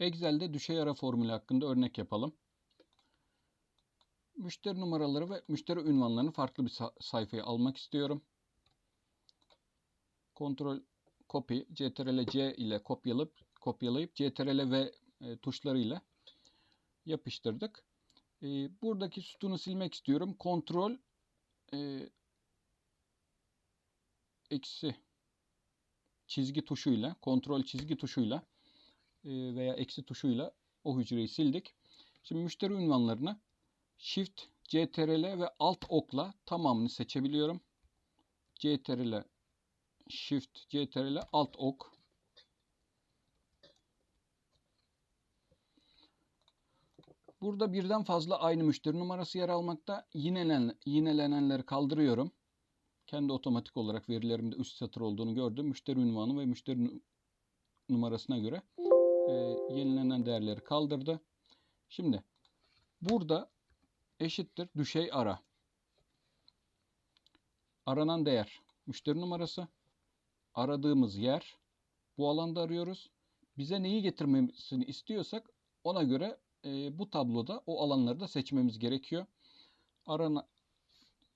Excel'de düşey ara formülü hakkında örnek yapalım. Müşteri numaraları ve müşteri ünvanlarını farklı bir sa- sayfaya almak istiyorum. Kontrol copy CTRL C ile kopyalayıp kopyalayıp CTRL V e, tuşlarıyla yapıştırdık. E, buradaki sütunu silmek istiyorum. Kontrol e, eksi çizgi tuşuyla, kontrol çizgi tuşuyla veya eksi tuşuyla o hücreyi sildik. Şimdi müşteri ünvanlarını Shift, CTRL ve Alt okla tamamını seçebiliyorum. CTRL, Shift, CTRL, Alt ok. Burada birden fazla aynı müşteri numarası yer almakta. Yinelen, yinilenenleri kaldırıyorum. Kendi otomatik olarak verilerimde üst satır olduğunu gördüm. Müşteri ünvanı ve müşteri nu- numarasına göre e, yenilenen değerleri kaldırdı. Şimdi burada eşittir düşey ara. Aranan değer müşteri numarası. Aradığımız yer bu alanda arıyoruz. Bize neyi getirmesini istiyorsak ona göre e, bu tabloda o alanları da seçmemiz gerekiyor. Arana,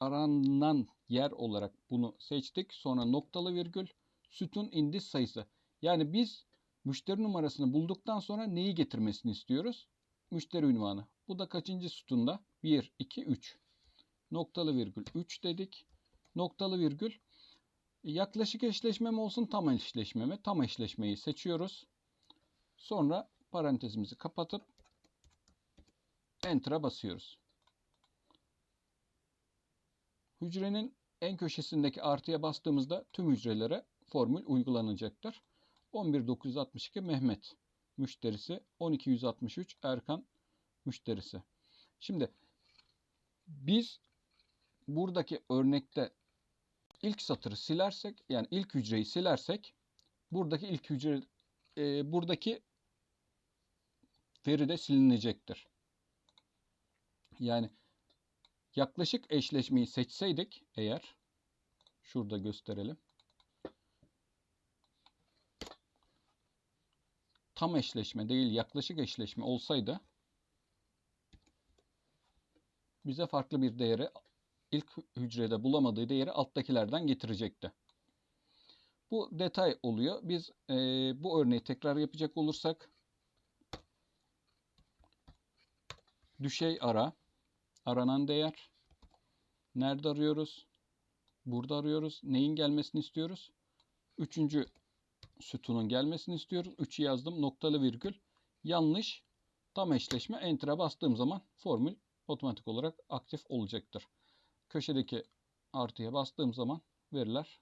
aranan yer olarak bunu seçtik. Sonra noktalı virgül sütun indiz sayısı. Yani biz müşteri numarasını bulduktan sonra neyi getirmesini istiyoruz? Müşteri ünvanı. Bu da kaçıncı sütunda? 1, 2, 3. Noktalı virgül 3 dedik. Noktalı virgül yaklaşık eşleşme mi olsun tam eşleşme mi? Tam eşleşmeyi seçiyoruz. Sonra parantezimizi kapatıp Enter'a basıyoruz. Hücrenin en köşesindeki artıya bastığımızda tüm hücrelere formül uygulanacaktır. 11962 Mehmet müşterisi, 12163 Erkan müşterisi. Şimdi biz buradaki örnekte ilk satırı silersek, yani ilk hücreyi silersek, buradaki ilk hücre, e, buradaki veri de silinecektir. Yani yaklaşık eşleşmeyi seçseydik eğer, şurada gösterelim. Tam eşleşme değil, yaklaşık eşleşme olsaydı bize farklı bir değeri ilk hücrede bulamadığı değeri alttakilerden getirecekti. Bu detay oluyor. Biz e, bu örneği tekrar yapacak olursak düşey ara, aranan değer. Nerede arıyoruz? Burada arıyoruz. Neyin gelmesini istiyoruz? Üçüncü sütunun gelmesini istiyoruz. 3'ü yazdım. Noktalı virgül. Yanlış. Tam eşleşme. Enter'a bastığım zaman formül otomatik olarak aktif olacaktır. Köşedeki artıya bastığım zaman veriler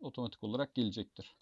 otomatik olarak gelecektir.